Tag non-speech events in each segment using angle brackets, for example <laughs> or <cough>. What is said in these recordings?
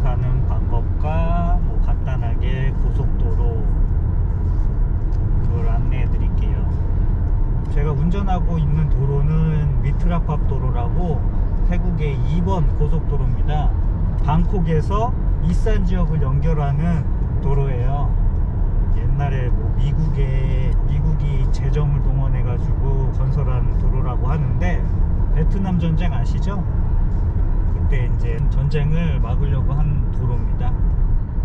라오스 가는 방법과 뭐 간단하게 고속도로 그걸 안내해 드릴게요. 제가 운전하고 있는 도로는 미트라팝 도로라고 태국의 2번 고속도로입니다. 방콕에서 이산 지역을 연결하는 도로예요. 옛날에 뭐 미국에 미국이 재정을 동원해 가지고 건설한 도로라고 하는데 베트남 전쟁 아시죠? 그때 이제 전쟁을 막으려고 한 도로입니다.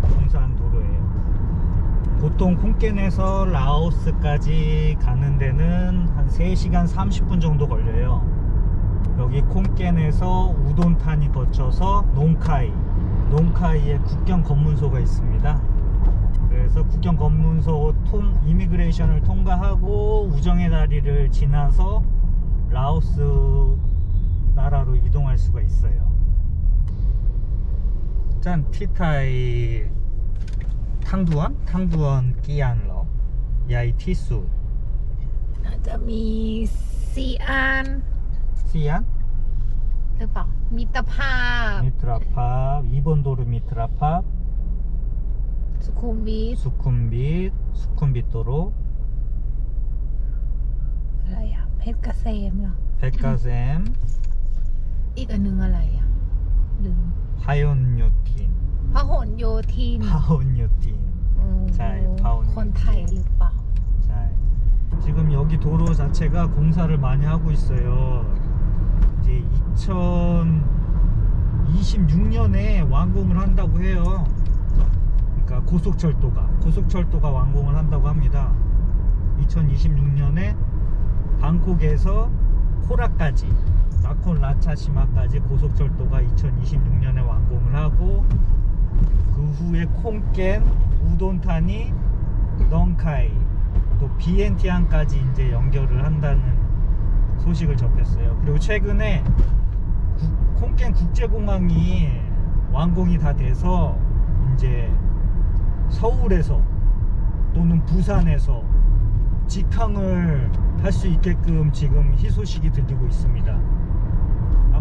공사한 도로예요. 보통 콩겐에서 라오스까지 가는 데는 한 3시간 30분 정도 걸려요. 여기 콩겐에서 우돈탄이 거쳐서 농카이, 농카이에 국경 검문소가 있습니다. 그래서 국경 검문소 통 이미그레이션을 통과하고 우정의 다리를 지나서 라오스 나라로 이동할 수가 있어요. 짠 티타이 탕두원 탕두원 끼안러 야이 티수 น่าจะมีซีอาน 시안 หรือเปล่ามิตรภาพ 미트라팝 2번 도로 미트라팝 สุขุมวิท 수쿰빗 수쿰빗 도로 อะไรอ่ะ เพชรเกษมเหรอ 백가셈 อีกอันหนึงอะไรอ่ะ ลืม 파온요틴 พหลโยธิน 파온요틴 โอ้ ใช่พหลโยธิน คนไทยหรือเปล่า 자, 지금 여기 도로 자체가 공사를 많이 하고 있어요. 이제 2026년에 완공을 한다고 해요. 그러니까 고속철도가 고속철도가 완공을 한다고 합니다. 2026년에 방콕에서 코라까지 나콘 라차시마까지 고속철도가 2026년에 완공을 하고 그 후에 콩겐 우돈탄이 넝카이 또 비엔티안까지 이제 연결을 한다는 소식을 접했어요. 그리고 최근에 국- 콩겐 국제공항이 완공이 다 돼서 이제 서울에서 또는 부산에서 직항을 할 수 있게끔 지금 희소식이 들리고 있습니다.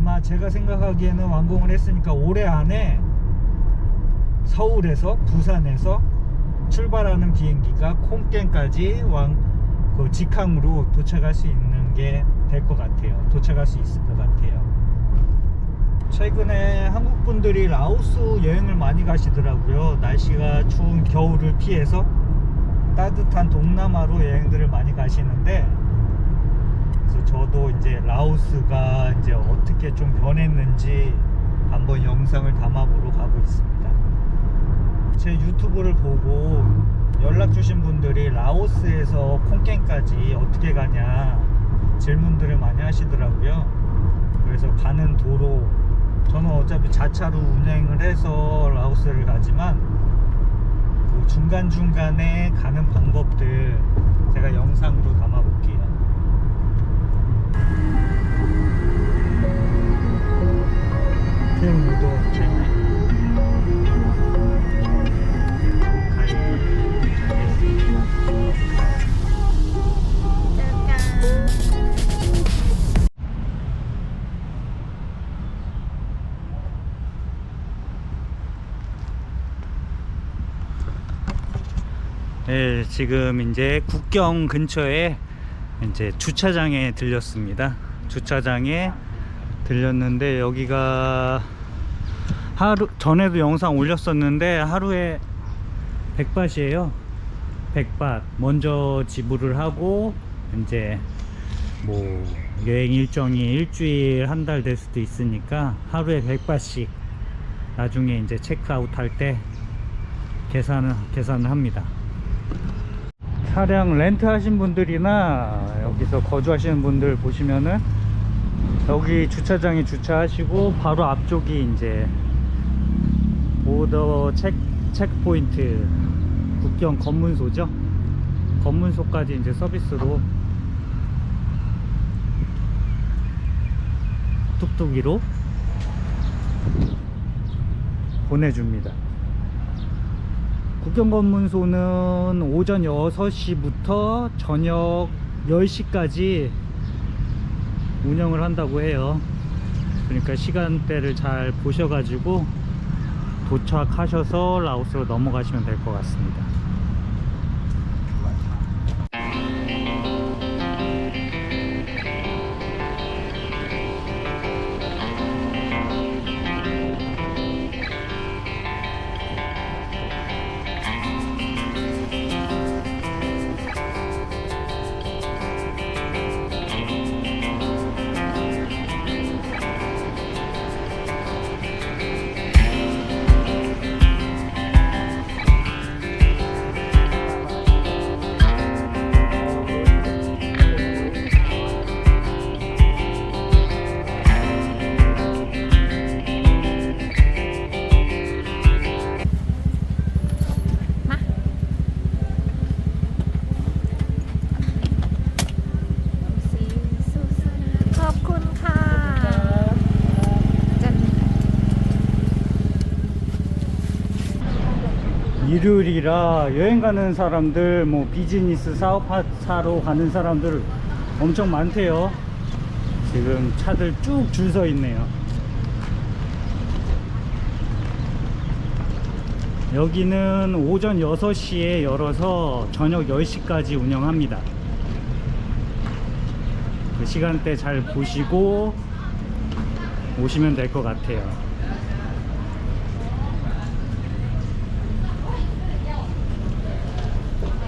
아마 제가 생각하기에는 완공을 했으니까 올해 안에 서울에서 부산에서 출발하는 비행기가 콩겐까지 왕, 그 직항으로 도착할 수 있는 게 될 것 같아요. 도착할 수 있을 것 같아요. 최근에 한국 분들이 라오스 여행을 많이 가시더라고요. 날씨가 추운 겨울을 피해서 따뜻한 동남아로 여행들을 많이 가시는데 그래서 저도 이제 라오스가 이제 어떻게 좀 변했는지 한번 영상을 담아보러 가고 있습니다. 제 유튜브를 보고 연락 주신 분들이 라오스에서 콩겐까지 어떻게 가냐 질문들을 많이 하시더라고요. 그래서 가는 도로 저는 어차피 자차로 운행을 해서 라오스를 가지만 그 중간중간에 가는 방법들 제가 영상으로 담아 볼게요. 네, 지금 이제 국경 근처에 이제 주차장에 들렸습니다. 주차장에 들렸는데 여기가 하루 전에도 영상 올렸었는데 하루에 100바트이에요. 100바 먼저 지불을 하고 이제 뭐 여행 일정이 일주일 한 달 될 수도 있으니까 하루에 100바트씩 나중에 이제 체크아웃 할 때 계산을 계산을 합니다. 차량 렌트 하신 분들이나 여기서 거주하시는 분들 보시면은 여기 주차장에 주차하시고 바로 앞쪽이 이제 보더 체, 체크포인트 국경 검문소죠? 검문소까지 이제 서비스로 뚝뚝이로 보내줍니다 국경검문소는 오전 6시부터 저녁 10시까지 운영을 한다고 해요. 그러니까 시간대를 잘 보셔가지고 도착하셔서 라오스로 넘어가시면 될 것 같습니다. 일요일이라 여행 가는 사람들, 뭐 비즈니스 사업하러 가는 사람들 엄청 많대요. 지금 차들 쭉 줄 서 있네요. 여기는 오전 6시에 열어서 저녁 10시까지 운영합니다. 그 시간대 잘 보시고 오시면 될 것 같아요.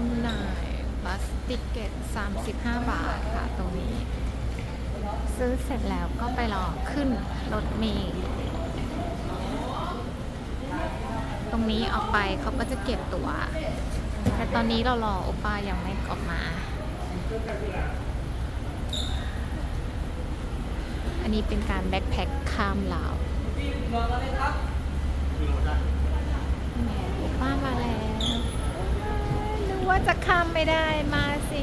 จำหน่ายบัสติเกต 35 บาทค่ะตรงนี้ ซื้อเสร็จแล้วก็ไปรอขึ้นรถเมล์ตรงนี้ออกไปเขาก็จะเก็บตัว๋ว แต่ตอนนี้เรารอโอป้ายังไม่ออกมา อันนี้เป็นการแบ็คแพ็คข้ามลาวโอป้ามาแล้ว ว่าจะข้ามไม่ได้มาสิ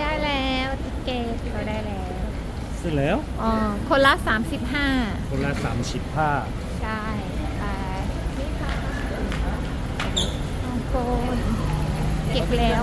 ได้แล้วติเกตเราได้แล้วเสร็จแล้วอ๋อคนละ 35 คนละสามสิบห้าใช่ไปนี่ค่ะของโกนเก็บแล้ว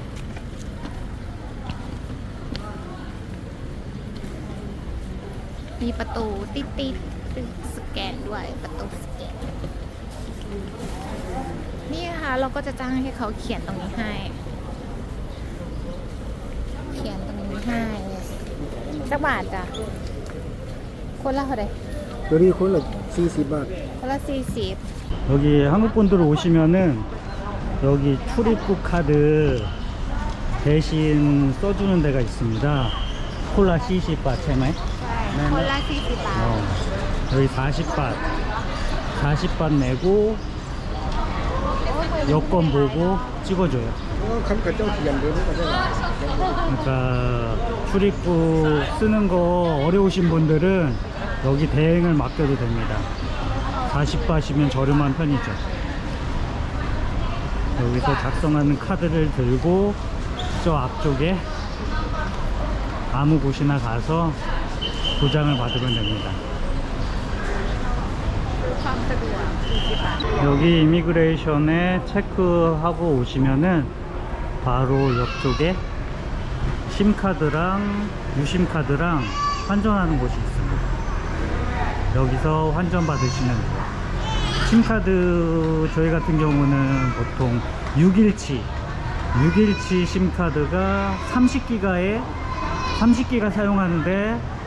มีประตูติดติดๆสแกนด้วยประตูสแกน นี่ค่ะ เราก็จะจ้างให้เขาเขียนตรงนี้ให้ เขียนตรงนี้ให้สักบาทจ้ะ คนละเท่าไหร่ ตัวนี้คนละ40 บาท คนละสี่สิบ 여기 한국 분들 오시면은 여기 출입국 카드 대신 써주는 데가 있습니다. 콜라 CC 바 채매. คนละสี่สิบบาท 어, 여기 40바. 40바 내고 여권 보고 찍어줘요. คันกับเจ้าเขียนเดี๋ยวนี้ก็ได้ 그러니까 출입국 쓰는 거 어려우신 분들은 여기 대행을 맡겨도 됩니다. 40바시면 저렴한 편이죠. 여기서 작성하는 카드를 들고 저 앞쪽에 아무 곳이나 가서 도장을 받으면 됩니다. 여기 이미그레이션에 체크하고 오시면은 바로 옆쪽에 심카드랑 유심카드랑 환전하는 곳이 있습니다. 여기서 환전 받으시면 돼요. 심카드 저희 같은 경우는 보통 6일치 6일치 심카드가 30기가에 30기가 사용하는데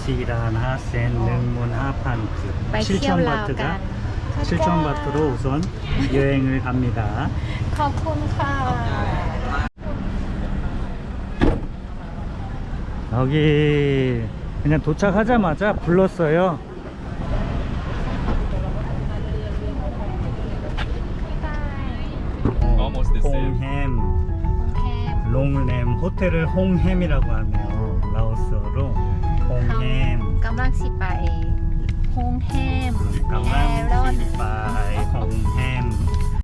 시란 하센 능문 하판트 ไปเที่ยวลาวกัน 7000바트로 우선 여행을 갑니다. <laughs> ขอบคุณค่ะ 여기 그냥 도착하자마자 불렀어요. Almost the same. 홍햄, แคม 롱램, 호텔을 홍햄이라고 하네요. 라오스어로 งเขาแฮมกำลังสิไปโฮงแฮมกำลังแอนสิไปโฮงแฮม